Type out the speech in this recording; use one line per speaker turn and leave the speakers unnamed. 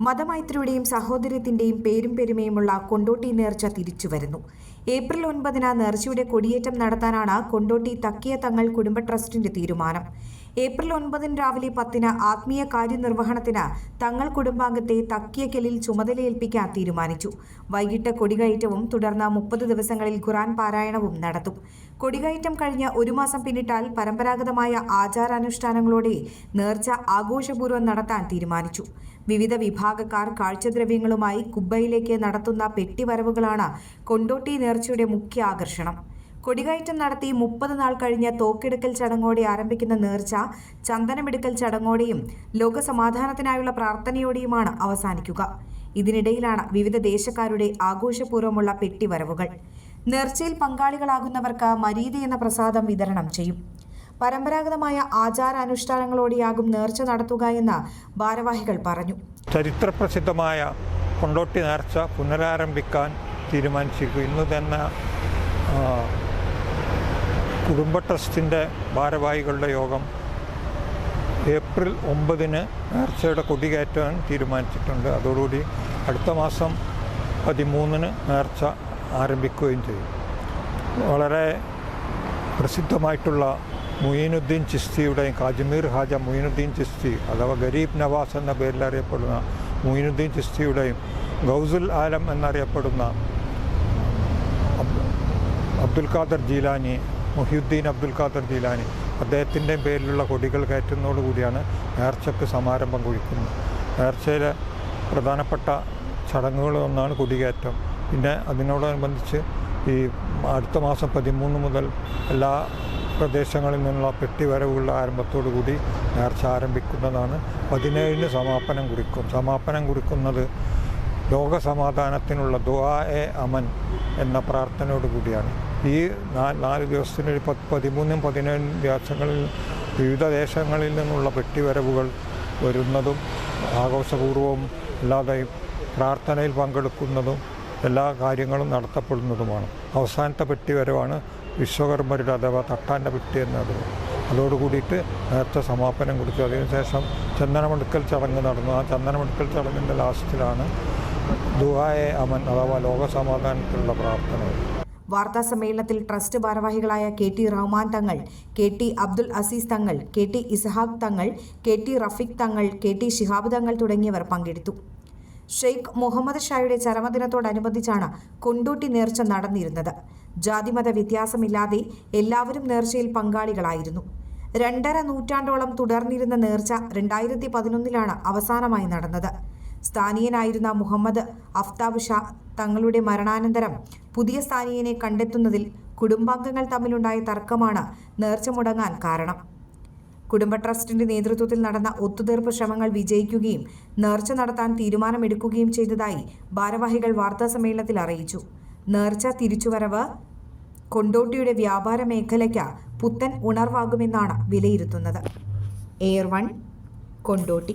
മതമൈത്രിയുടെയും സഹോദര്യത്തിന്റെയും പേരും പെരുമയുമുള്ള കൊണ്ടോട്ടി നേർച്ച തിരിച്ചുവരുന്നു. ഏപ്രിൽ ഒൻപതിന് നേർച്ചയുടെ കൊടിയേറ്റം നടത്താനാണ് കൊണ്ടോട്ടി തക്കിയ തങ്ങൾ കുടുംബ ട്രസ്റ്റിന്റെ തീരുമാനം. ഏപ്രിൽ ഒൻപതിന് രാവിലെ പത്തിന് ആത്മീയ കാര്യനിർവഹണത്തിന് തങ്ങൾ കുടുംബാംഗത്തെ തക്കിയക്കലിൽ ചുമതലയേൽപ്പിക്കാൻ തീരുമാനിച്ചു. വൈകിട്ട് കൊടികയറ്റവും തുടർന്ന് മുപ്പത് ദിവസങ്ങളിൽ ഖുറാൻ പാരായണവും നടത്തും. കൊടികയറ്റം കഴിഞ്ഞ് ഒരു മാസം പിന്നിട്ടാൽ പരമ്പരാഗതമായ ആചാരാനുഷ്ഠാനങ്ങളോടെ നേർച്ച ആഘോഷപൂർവം നടത്താൻ തീരുമാനിച്ചു. വിവിധ വിഭാഗക്കാർ കാഴ്ചദ്രവ്യങ്ങളുമായി കുബ്ബയിലേക്ക് നടത്തുന്ന പെട്ടിവരവുകളാണ് കൊണ്ടോട്ടി നേർച്ചയുടെ മുഖ്യ ആകർഷണം. കൊടികയറ്റം നടത്തി മുപ്പത് നാൾ കഴിഞ്ഞ തോക്കെടുക്കൽ ചടങ്ങോടെ ആരംഭിക്കുന്ന നേർച്ച ചന്ദനമെടുക്കൽ ചടങ്ങോടെയും ലോകസമാധാനത്തിനായുള്ള പ്രാർത്ഥനയോടെയുമാണ് അവസാനിക്കുക. ഇതിനിടയിലാണ് വിവിധ ദേശക്കാരുടെ ആഘോഷപൂർവമുള്ള പെട്ടിവരവുകൾ. നേർച്ചയിൽ പങ്കാളികളാകുന്നവർക്ക് മരീതി എന്ന പ്രസാദം വിതരണം ചെയ്യും. പരമ്പരാഗതമായ ആചാരാനുഷ്ഠാനങ്ങളോടെയാകും നേർച്ച നടത്തുക എന്ന് ഭാരവാഹികൾ പറഞ്ഞു.
ചരിത്രപ്രസിദ്ധമായ കൊണ്ടോട്ടി നേർച്ച പുനരാരംഭിക്കാൻ തീരുമാനിച്ചിരിക്കും ഇന്ന് തന്നെ കുടുംബ ട്രസ്റ്റിന്റെ ഭാരവാഹികളുടെ യോഗം ഏപ്രിൽ ഒമ്പതിന് നേർച്ചയുടെ കൊടി കയറ്റാൻ തീരുമാനിച്ചിട്ടുണ്ട്. അതോടുകൂടി അടുത്ത മാസം പതിമൂന്നിന് നേർച്ച ആരംഭിക്കുകയും ചെയ്യും. വളരെ പ്രസിദ്ധമായിട്ടുള്ള മുയിനുദ്ദീൻ ചിസ്തിയുടെയും കാജ്മീർ ഹാജ മുയിനുദ്ദീൻ ചിസ്തി അഥവാ ഗരീബ് നവാസ് എന്ന പേരിൽ അറിയപ്പെടുന്ന മുയിനുദ്ദീൻ ചിസ്തിയുടെയും ഗൗസുൽ ആലം എന്നറിയപ്പെടുന്ന അബ്- അബ്ദുൽ ഖാദർ ജീലാനി മുഹിയുദ്ദീൻ അബ്ദുൽ ഖാദർ ജീലാനി അദ്ദേഹത്തിന്റെയും പേരിലുള്ള കൊടികൾ കയറ്റുന്നതോടുകൂടിയാണ് നേർച്ചയ്ക്ക് സമാരംഭം കുഴിക്കുന്നത്. നേർച്ചയിലെ പ്രധാനപ്പെട്ട ചടങ്ങുകളൊന്നാണ് കൊടികയറ്റം. പിന്നെ അതിനോടനുബന്ധിച്ച് ഈ അടുത്ത മാസം പതിമൂന്ന് മുതൽ എല്ലാ പ്രദേശങ്ങളിൽ നിന്നുള്ള പെട്ടിവരവുകളുടെ ആരംഭത്തോടു കൂടി നേർച്ച ആരംഭിക്കുന്നതാണ്. പതിനേഴിന് സമാപനം കുറിക്കും. സമാപനം കുറിക്കുന്നത് ലോകസമാധാനത്തിനുള്ള ദുആ എ അമൻ എന്ന പ്രാർത്ഥനയോട് കൂടിയാണ്. ഈ നാല് ദിവസത്തിന് ഒരു പത്ത് പതിമൂന്നും പതിനേഴും ദിവസങ്ങളിൽ വിവിധ ദേശങ്ങളിൽ നിന്നുള്ള പെട്ടിവരവുകൾ വരുന്നതും ആഘോഷപൂർവവും അല്ലാതെ പ്രാർത്ഥനയിൽ പങ്കെടുക്കുന്നതും എല്ലാ കാര്യങ്ങളും നടത്തപ്പെടുന്നതുമാണ്. അവസാനത്തെ പെട്ടിവരവാണ് വിശ്വകർമ്മരുടെ അഥവാ തട്ടാന്റെ പെട്ടി എന്നത് അതോടുകൂടിയിട്ട് നേരത്തെ സമാപനം കൊടുത്തു അതിനുശേഷം ചന്ദനമെടുക്കൽ ചടങ്ങ് നടന്നു. ആ ചന്ദനമെടുക്കൽ ചടങ്ങിന്റെ ലാസ്റ്റിലാണ് ദുഹായെ അമൻ അഥവാ ലോകസമാധാനത്തിലുള്ള പ്രാർത്ഥന
വാർത്താ സമ്മേളനത്തിൽ ട്രസ്റ്റ് ഭാരവാഹികളായ കെ ടി റഹ്മാൻ തങ്ങൾ കെ ടി അബ്ദുൽ അസീസ് തങ്ങൾ കെ ടി ഇസ്ഹാഖ് തങ്ങൾ കെ ടി റഫീഖ് തങ്ങൾ കെ ടി ശിഹാബ് തങ്ങൾ തുടങ്ങിയവർ പങ്കെടുത്തു. ഷെയ്ഖ് മുഹമ്മദ് ഷായുടെ ചരമദിനത്തോടനുബന്ധിച്ചാണ് കൊണ്ടോട്ടി നേർച്ച നടന്നിരുന്നത്. ജാതിമത വ്യത്യാസമില്ലാതെ എല്ലാവരും നേർച്ചയിൽ പങ്കാളികളായിരുന്നു. രണ്ടര നൂറ്റാണ്ടോളം തുടർന്നിരുന്ന നേർച്ച രണ്ടായിരത്തി പതിനൊന്നിലാണ് അവസാനമായി നടന്നത്. സ്ഥാനീയനായിരുന്ന മുഹമ്മദ് അഫ്താബ് ഷാ തങ്ങളുടെ മരണാനന്തരം പുതിയ സ്ഥാനീയനെ കണ്ടെത്തുന്നതിൽ കുടുംബാംഗങ്ങൾ തമ്മിലുണ്ടായ തർക്കമാണ് നേർച്ച മുടങ്ങാൻ കാരണം. കുടുംബ ട്രസ്റ്റിന്റെ നേതൃത്വത്തിൽ നടന്ന ഒത്തുതീർപ്പ് ശ്രമങ്ങൾ വിജയിക്കുകയും നേർച്ച നടത്താൻ തീരുമാനമെടുക്കുകയും ചെയ്തതായി ഭാരവാഹികൾ വാർത്താസമ്മേളനത്തിൽ അറിയിച്ചു. നേർച്ച തിരിച്ചുവരവ് കൊണ്ടോട്ടിയുടെ വ്യാപാര മേഖലയ്ക്ക് പുത്തൻ ഉണർവാകുമെന്നാണ് വിലയിരുത്തുന്നത്. Air one Kondotty